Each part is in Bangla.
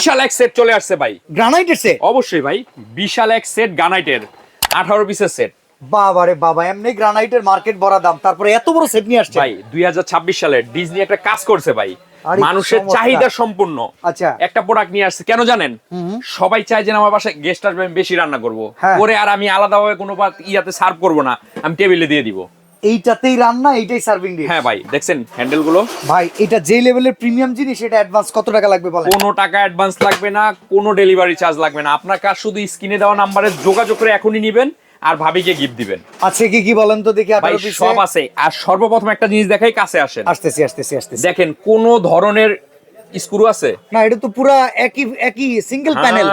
বিশাল এক সেট চলে আসছে ভাই। গ্রানাইটের সেট অবশ্যই ভাই বিশাল এক সেট গানাইটের আঠারো পিসের সেট বাবা রে বাবা এমনি গ্রানাইটের মার্কেট ভরা দাম তারপরে এত বড় সেট নিয়ে আসছে। ভাই দুই সালে ডিজনি একটা কাজ করছে ভাই। মানুষের চাহিদা সম্পূর্ণ। আচ্ছা। একটা প্রোডাক্ট নিয়ে আসছে কেন জানেন? সবাই চায় যে আমার বাসায় গেস্ট আসবে আমি বেশি রান্না করব। হ্যাঁ। করে আর আমি আলাদাভাবে কোনো ইয়াতে সার্ভ করব না আমি টেবিলে দিয়ে দিব। এইটাতেই রান্না এইটাই সার্ভিং ডিশ হ্যাঁ ভাই দেখছেন হ্যান্ডেলগুলো ভাই এটা যে লেভেলের প্রিমিয়াম জিনিস এটা অ্যাডভান্স কত টাকা লাগবে বলেন? কোনো টাকা অ্যাডভান্স লাগবে না কোনো ডেলিভারি চার্জ লাগবে না। আপনার কাজ শুধু স্ক্রিনে দেওয়া নম্বরে যোগাযোগ করে এখনই নেবেন আর ভাবিকে গিফট দিবেন। আছে কি কি বলেন তো দেখি ভাই সব আছে। আর সর্বপ্রথম একটা জিনিস দেখাই কাছে আসেন। আসতেছি আসতেছি আসতেছি। দেখেন কোন ধরনের স্ক্রু আছে? না এটা তো পুরা একই একই সিঙ্গেল প্যানেল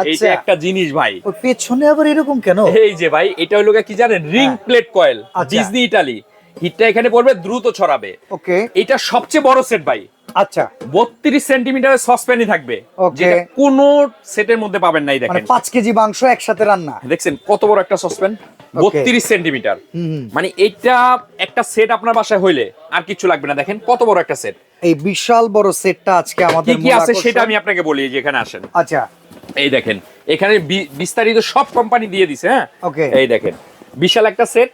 আচ্ছা। একটা জিনিস ভাই। ওই পেছনে আবার এরকম কেন? এই যে ভাই এটা হলো কি জানেন? Ring. Plate coil. Disney Italy হিটটা এখানে পড়বে দ্রুত ছড়াবে। ওকে এটা সবচেয়ে বড় সেট ভাই। আচ্ছা। বত্রিশ সেন্টিমিটারের সসপ্যানই থাকবে. যেটা কোনো সেটের মধ্যে পাবেন নাই মানে দেখেন পাঁচ কেজি মাংস একসাথে রান্না। দেখছেন কত বড় একটা সসপ্যান? বত্রিশ সেন্টিমিটার। মানে এটা একটা সেট আপনার বাসায় হইলে আর কিছু লাগবে না। দেখেন কত বড় একটা সেট। এই বিশাল বড় সেটটা আজকে আমাদের কি আছে সেটা আমি আপনাকে বলি যে এখানে আসেন। আচ্ছা। এই দেখেন এখানে বিস্তারিত সব কোম্পানি দিয়ে দিছে হ্যাঁ? এই দেখেন বিশাল একটা সেট।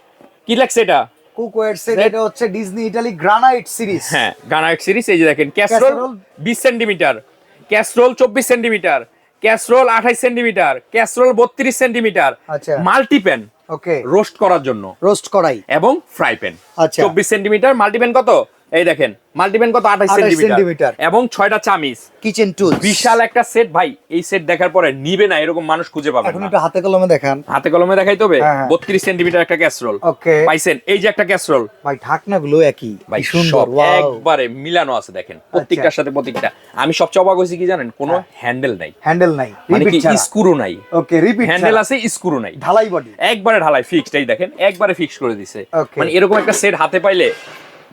কি লাগছে এটা? কুকওয়্যার সেট এটা হচ্ছে ডিজনি ইটালি গ্রানাইট সিরিজ হ্যাঁ গ্রানাইট সিরিজ এই যে দেখেন ক্যাসরোল Casserole? বিশ সেন্টিমিটার ক্যাসরোল চব্বিশ সেন্টিমিটার ক্যাসরোল আঠাইশ সেন্টিমিটার ক্যাসরোল বত্রিশ সেন্টিমিটার আচ্ছা। মাল্টিপ্যান ওকে রোস্ট করার জন্য। রোস্ট করাই। এবং ফ্রাই প্যান আচ্ছা। চব্বিশ সেন্টিমিটার মাল্টিপ্যান কত? এই দেখেন মাল্টিপ্যান কত? আঠাইশ 28 সেন্টিমিটার। এবং ছয়টা চামিচ। কিচেন টুল বিশাল একটা সেট ভাই এই সেট দেখার পরে নিবে না এরকম মানুষ খুঁজে পাবেন এখন একটু হাতে কলমে দেখান। হাতে কলমে দেখাইতে হবে হ্যাঁ, হ্যাঁ। বত্রিশ সেন্টিমিটার একটা ক্যাসরোল ওকে পাইছেন? এই যে একটা ক্যাসরোল ভাই ঢাকনাগুলো একই। ভাই সুন্দর একবারে মিলানো আছে দেখেন। প্রত্যেকটার সাথে প্রত্যেকটা। আমি সবচেয়ে অবাক হয়েছি কি জানেন? কোনো হ্যান্ডেল নাই। হ্যান্ডেল নাই। মানে কি স্ক্রু নাই। ওকে রিপিট হ্যান্ডেল আছে স্ক্রু নাই। ঢালাই বডি একবারে ঢালাই ফিক্সড এই দেখেন একবারে ফিক্স করে দিছে। মানে এরকম একটা সেট হাতে পাইলে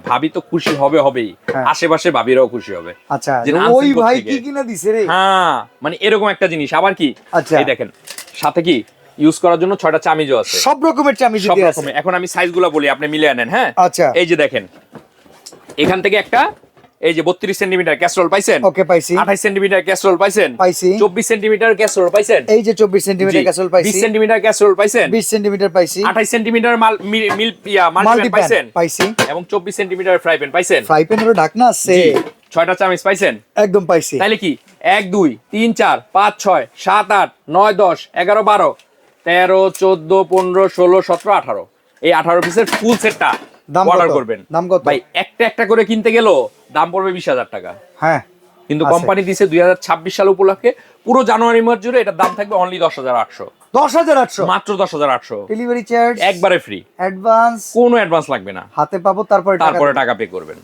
ভাবি তো খুশি হবে হবেই। হ্যাঁ। আশেপাশে ভাবিরাও খুশি হবে। আচ্ছা ওই ভাই কি কিনা দিছে রে? হ্যাঁ মানে এরকম একটা জিনিস। আবার কি? আচ্ছা। এই দেখেন সাথে কি? ইউজ করার জন্য ছয়টা চামিজও আছে। সব রকমের চামিজ সব রকমের। এখন আমি সাইজগুলো বলি আপনি মিলে আনেন হ্যাঁ? আচ্ছা। এই যে দেখেন এখান থেকে একটা এই যে বত্রিশ সেন্টিমিটার ক্যাসরোল পাইছেন? ওকে পাইছি। আঠাইশ সেন্টিমিটার ক্যাসরোল পাইছেন? পাইছি। চব্বিশ সেন্টিমিটার ক্যাসরোল পাইছেন? এই যে চব্বিশ সেন্টিমিটার ক্যাসেল পাইছি। বিশ সেন্টিমিটার ক্যাসরোল পাইছেন? বিশ সেন্টিমিটার পাইছি। আঠাইশ সেন্টিমিটার মাল মিল মিল মাল্টিপ্যান মাল্টিপ্যান পাইছেন? পাইছি। এবং চব্বিশ সেন্টিমিটার ফ্রাই প্যান পাইছেন? ফ্রাই প্যানেরও ঢাকনা আছে। ছয়টা চামিচ পাইছেন? একদম পাইছি। তাইলে কি? এক দুই তিন চার পাঁচ ছয় সাত আট নয় দশ এগারো বারো তেরো চোদ্দ পনেরো ষোলো সতেরো আঠারো। এই আঠারো পিসের ফুল সেটটা দাম অর্ডার করবেন। দাম কত? ভাই একটা একটা করে কিনতে গেলেও দাম পড়বে বিশ হাজার টাকা। হ্যাঁ কিন্তু কোম্পানি দিছে দুই হাজার ছাব্বিশ সাল উপলক্ষে। পুরো জানুয়ারি মাস জুড়ে এটার দাম থাকবে অনলি দশ হাজার আটশো। দশ হাজার আটশো? মাত্র দশ হাজার আটশো। ডেলিভারি চার্জ একবারে ফ্রি অ্যাডভান্স কোনো অ্যাডভান্স লাগবে না। হাতে পাবো তারপরে টাকা তারপরে টাকা পে করবেন।